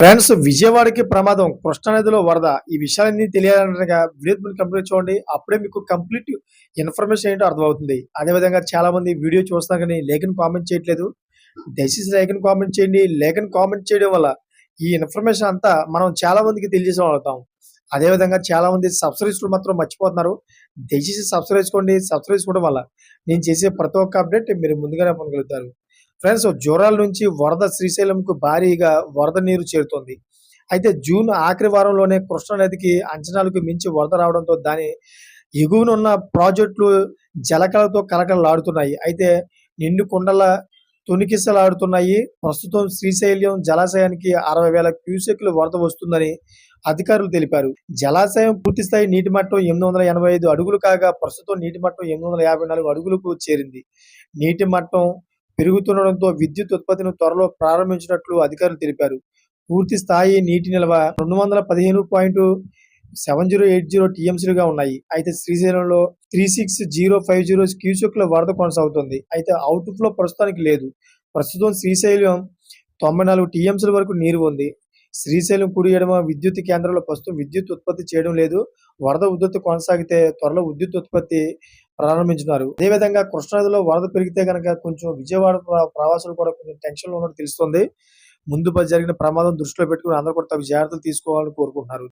Friends విజయవాడకి ప్రమాదం. కృష్ణానదిలో వరద. ఈ విషయాలన్నీ తెలియాలంటే వీడియో కంప్లీట్ చూడండి. అప్పుడే మీకు కంప్లీట్ ఇన్ఫర్మేషన్ ఏంటో అర్థమవుతుంది. అదేవిధంగా చాలా మంది వీడియో చూస్తా కానీ లేఖను కామెంట్ చేయట్లేదు. దయచేసి లేఖను కామెంట్ చేయండి. లేఖను కామెంట్ చేయడం వల్ల ఈ ఇన్ఫర్మేషన్ అంతా మనం చాలా మందికి తెలియజేసే అవుతాం అదేవిధంగా చాలా మంది సబ్స్క్రైబ్స్లు మాత్రం మర్చిపోతున్నారు. దయచేసి సబ్స్క్రైబ్ చేసుకోండి. సబ్స్క్రైబ్ చేసుకోవడం వల్ల నేను చేసే ప్రతి ఒక్క అప్డేట్ మీరు ముందుగానే పొందగలుగుతారు. ఫ్రెండ్స్ జూరాల నుంచి వరద శ్రీశైలంకు భారీగా వరద నీరు చేరుతోంది. అయితే జూన్ ఆఖరి వారంలోనే కృష్ణానదికి అంచనాలకు మించి వరద రావడంతో దాని ఎగువనున్న ప్రాజెక్టులు జలకలతో కలకలలాడుతున్నాయి. అయితే నిండు కుండల తొనికిసలాడుతున్నాయి. ప్రస్తుతం శ్రీశైలం జలాశయానికి అరవై వేల క్యూసెక్లు వరద వస్తుందని అధికారులు తెలిపారు. జలాశయం పూర్తి స్థాయి నీటి మట్టం ఎనిమిది వందల ఎనభై ఐదు అడుగులు కాగా ప్రస్తుతం నీటి మట్టం ఎనిమిది వందల యాభై నాలుగు అడుగులకు చేరింది. నీటి మట్టం పెరుగుతుండడంతో విద్యుత్ ఉత్పత్తిని త్వరలో ప్రారంభించినట్లు అధికారులు తెలిపారు. పూర్తి స్థాయి నీటి నిల్వ రెండు వందల పదిహేను point seven zero eight zero టీఎంసీలుగా ఉన్నాయి. అయితే శ్రీశైలంలో three six zero five zero క్యూసెక్ల వరద కొనసాగుతుంది. అయితే అవుట్ ఫ్లో ప్రస్తుతానికి లేదు. ప్రస్తుతం శ్రీశైలం తొంభై నాలుగు టీఎంసీల వరకు నీరు ఉంది. శ్రీశైలం కుడి ఎడమ విద్యుత్ కేంద్రంలో ప్రస్తుతం విద్యుత్ ఉత్పత్తి చేయడం లేదు. వరద ఉధృతి కొనసాగితే త్వరలో విద్యుత్ ఉత్పత్తి ప్రారంభించినారు. అదేవిధంగా కృష్ణానదిలో వరద పెరిగితే కనుక కొంచెం విజయవాడ ప్రవాసులు కూడా కొంచెం టెన్షన్లో ఉన్నట్టు తెలుస్తుంది. ముందు జరిగిన ప్రమాదం దృష్టిలో పెట్టుకుని అందరూ కూడా తగు జాగ్రత్తలు తీసుకోవాలని కోరుకుంటున్నారు.